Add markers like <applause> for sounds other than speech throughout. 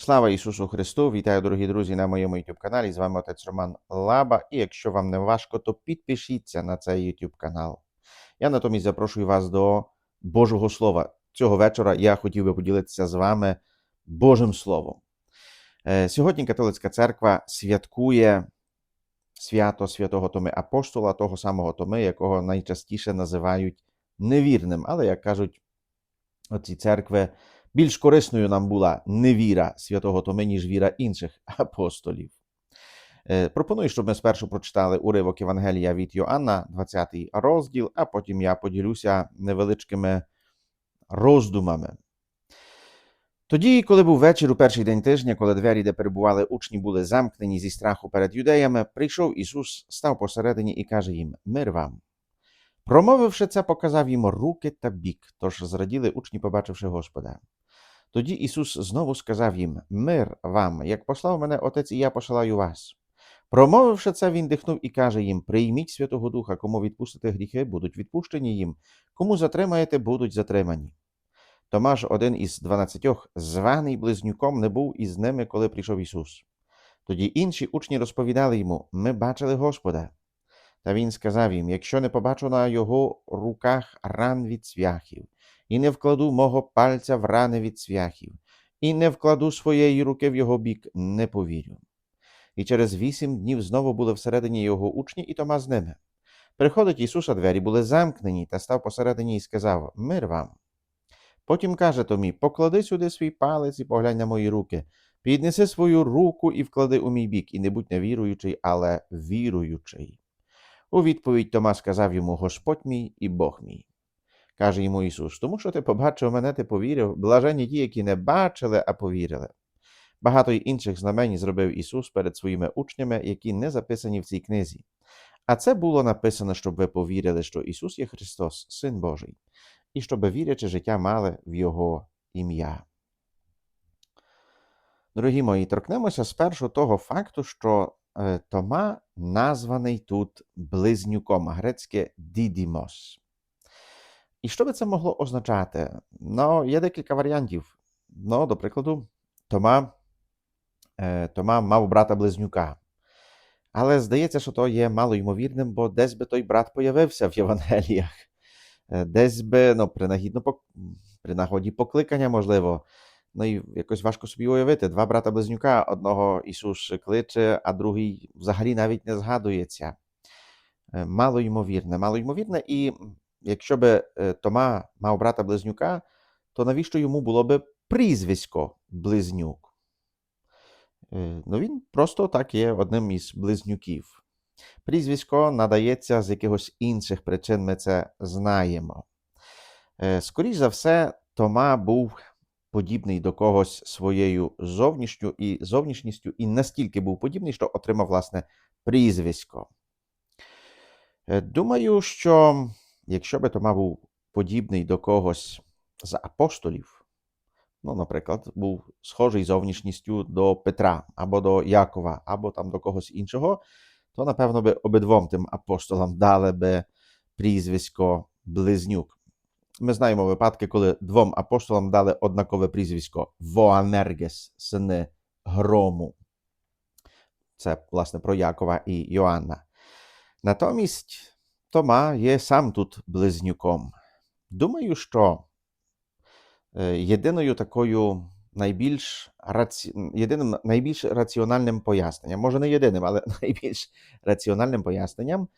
Слава Ісусу Христу! Вітаю, дорогі друзі, на моєму YouTube каналі. З вами отець Роман Лаба. І якщо вам не важко, то підпишіться на цей YouTube канал. Я натомість запрошую вас до Божого Слова. Цього вечора я хотів би поділитися з вами Божим Словом. Е, Сьогодні католицька церква святкує свято святого Томи Апостола, того самого Томи, якого найчастіше називають невірним. Але, як кажуть оці церкви, більш корисною нам була не віра святого Томи, ніж віра інших апостолів. Е, Пропоную, щоб ми спершу прочитали уривок Євангелія від Йоанна, 20 розділ, а потім я поділюся невеличкими роздумами. Тоді, коли був вечір у перший день тижня, коли двері, де перебували учні, були замкнені зі страху перед юдеями, прийшов Ісус, став посередині і каже їм: Мир вам. Промовивши це, показав їм руки та бік, тож зраділи учні, побачивши Господа. Тоді Ісус знову сказав їм: Мир вам, як послав мене Отець, і я посилаю вас. Промовивши це, він дихнув і каже їм: Прийміть Святого Духа, кому відпустите гріхи, будуть відпущені їм, кому затримаєте, будуть затримані. Томаш, один із дванадцятьох, званий близнюком, не був із ними, коли прийшов Ісус. Тоді інші учні розповідали йому: Ми бачили Господа. Та він сказав їм: Якщо не побачу на його руках ран від цвяхів, і не вкладу мого пальця в рани від цвяхів, і не вкладу своєї руки в його бік, не повірю. І через вісім днів знову були всередині його учні, і Тома з ними. Приходить Ісус, а двері були замкнені, та став посередині і сказав: Мир вам. Потім каже Томі: Поклади сюди свій палець і поглянь на мої руки. Піднеси свою руку і вклади у мій бік, і не будь не віруючий, але віруючий. У відповідь Тома сказав йому Господь мій і Бог мій. Каже йому Ісус, тому що ти побачив мене, ти повірив, блажені ті, які не бачили, а повірили. Багато й інших знамень зробив Ісус перед своїми учнями, які не записані в цій книзі. А це було написано, щоб ви повірили, що Ісус є Христос, Син Божий, і щоб вірячи життя мали в Його ім'я. Дорогі мої, торкнемося спершу того факту, що е, Тома названий тут близнюком, грецьке дідімос. І що би це могло означати? Ну, є декілька варіантів. Ну, до прикладу, Тома, е, Тома мав брата близнюка. Але здається, що то є мало ймовірним, бо десь би той брат появився в Євангеліях, Е, десь би, ну, принагідно, при нагоді покликання, можливо. Ну і якось важко собі уявити. Два брата близнюка, одного Ісус кличе, а другий взагалі навіть не згадується. Е, Мало ймовірне, мало ймовірне, і якщо би е, Тома мав брата близнюка, то навіщо йому було би прізвисько близнюк? Е, Ну, він просто так є одним із близнюків. Прізвисько надається з якихось інших причин, ми це знаємо. Е, Скоріш за все, Тома був подібний до когось своєю зовнішню і зовнішністю, і настільки був подібний, що отримав власне прізвисько. Думаю, що якщо би Тома був подібний до когось з апостолів, ну, наприклад, був схожий зовнішністю до Петра або до Якова, або там до когось іншого, то напевно би обидвом тим апостолам дали би прізвисько Близнюк. Ми знаємо випадки, коли двом апостолам дали однакове прізвисько Воанергес, сини грому. Це, власне, про Якова і Йоанна. Натомість Тома є сам тут близнюком. Думаю, що е, єдиною такою найбільш раці... єдиним найбільш раціональним поясненням, може не єдиним, але <laughs> найбільш раціональним поясненням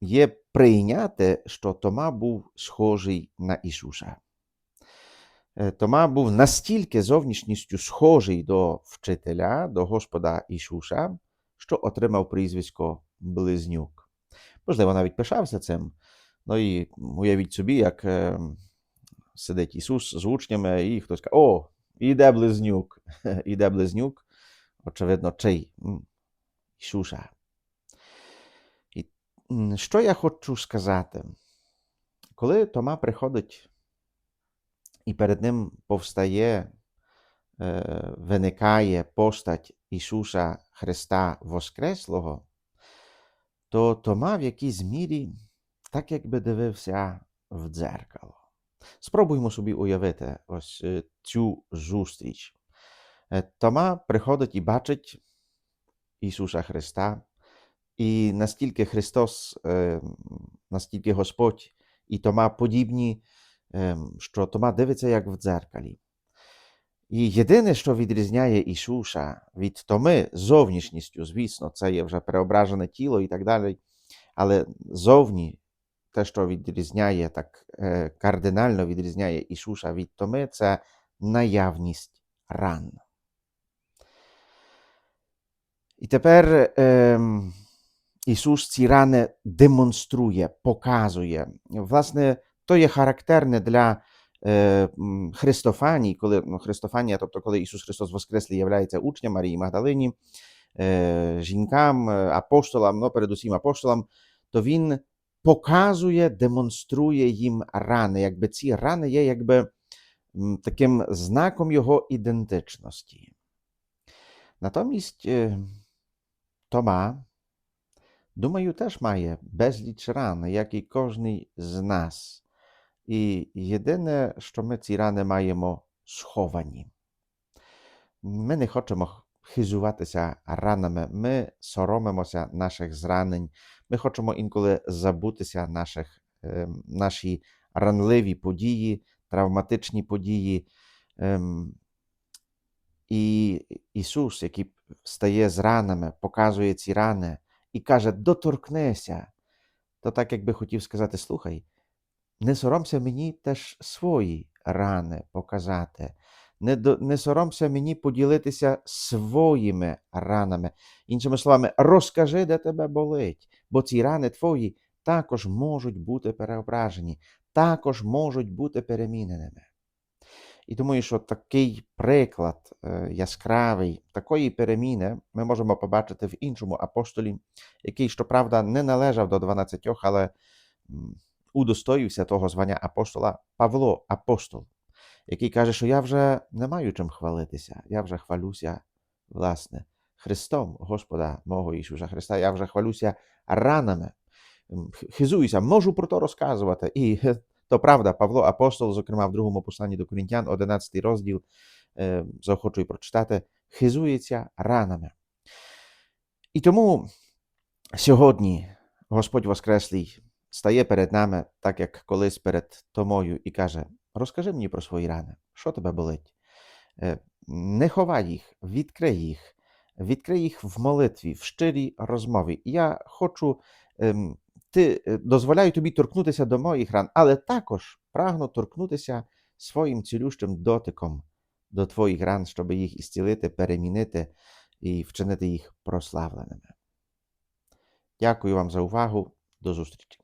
є прийняти, що Тома був схожий на Ісуса. Е, Тома був настільки зовнішністю схожий до вчителя, до Господа Ісуса, що отримав прізвисько Близнюк. Можливо, навіть пишався цим. Ну і уявіть собі, як е, сидить Ісус з учнями, і хтось каже: О, іде близнюк. <laughs> Іде близнюк. Очевидно, чий? Ісуса. І що я хочу сказати? Коли Тома приходить і перед ним повстає, е, виникає постать Ісуса Христа Воскреслого, то Тома в якійсь мірі так якби дивився в дзеркало. Спробуймо собі уявити ось е, цю зустріч. Е, Тома приходить і бачить Ісуса Христа, і настільки Христос, е, настільки Господь і Тома подібні, е, що Тома дивиться як в дзеркалі. І єдине, що відрізняє Ісуса від Томи зовнішністю, звісно, це є вже преображене тіло і так далі, але зовні те, що відрізняє так е, кардинально відрізняє Ісуса від Томи, це наявність ран. І тепер ем, Ісус ці рани демонструє, показує. Власне, то є характерне для е, Христофанії, коли ну, Христофанія, тобто коли Ісус Христос Воскреслий являється учнем Марії Магдалині, е, жінкам, е, апостолам, ну, передусім апостолам, то Він показує, демонструє їм рани. Якби ці рани є якби таким знаком Його ідентичності. Натомість Тома, думаю, теж має безліч ран, як і кожний з нас. І єдине, що ми ці рани маємо сховані. Ми не хочемо хизуватися ранами, ми соромимося наших зранень, ми хочемо інколи забутися наших, е, наші ранливі події, травматичні події. Ем, і Ісус, який стає з ранами, показує ці рани і каже: доторкнися. То так, якби хотів сказати: слухай, не соромся мені теж свої рани показати. Не, до, не соромся мені поділитися своїми ранами. Іншими словами, розкажи, де тебе болить, бо ці рани твої також можуть бути переображені, також можуть бути переміненими. І думаю, що такий приклад е, яскравий такої переміни ми можемо побачити в іншому апостолі, який, щоправда, не належав до 12, але удостоївся того звання апостола Павло, апостол, який каже, що я вже не маю чим хвалитися, я вже хвалюся, власне, Христом, Господа мого Ісуса Христа, я вже хвалюся ранами. Хизуюся, можу про то розказувати. І то правда, Павло Апостол, зокрема в другому посланні до Корінтян, 11 розділ, е, заохочую прочитати, хизується ранами. І тому сьогодні Господь Воскреслий стає перед нами, так як колись перед Томою, і каже: Розкажи мені про свої рани, що тебе болить? Е, Не ховай їх, відкрий їх, відкрий їх в молитві, в щирій розмові. Я хочу, ем, ти е, дозволяю тобі торкнутися до моїх ран, але також прагну торкнутися своїм цілющим дотиком до твоїх ран, щоб їх ісцілити, перемінити і вчинити їх прославленими. Дякую вам за увагу. До зустрічі.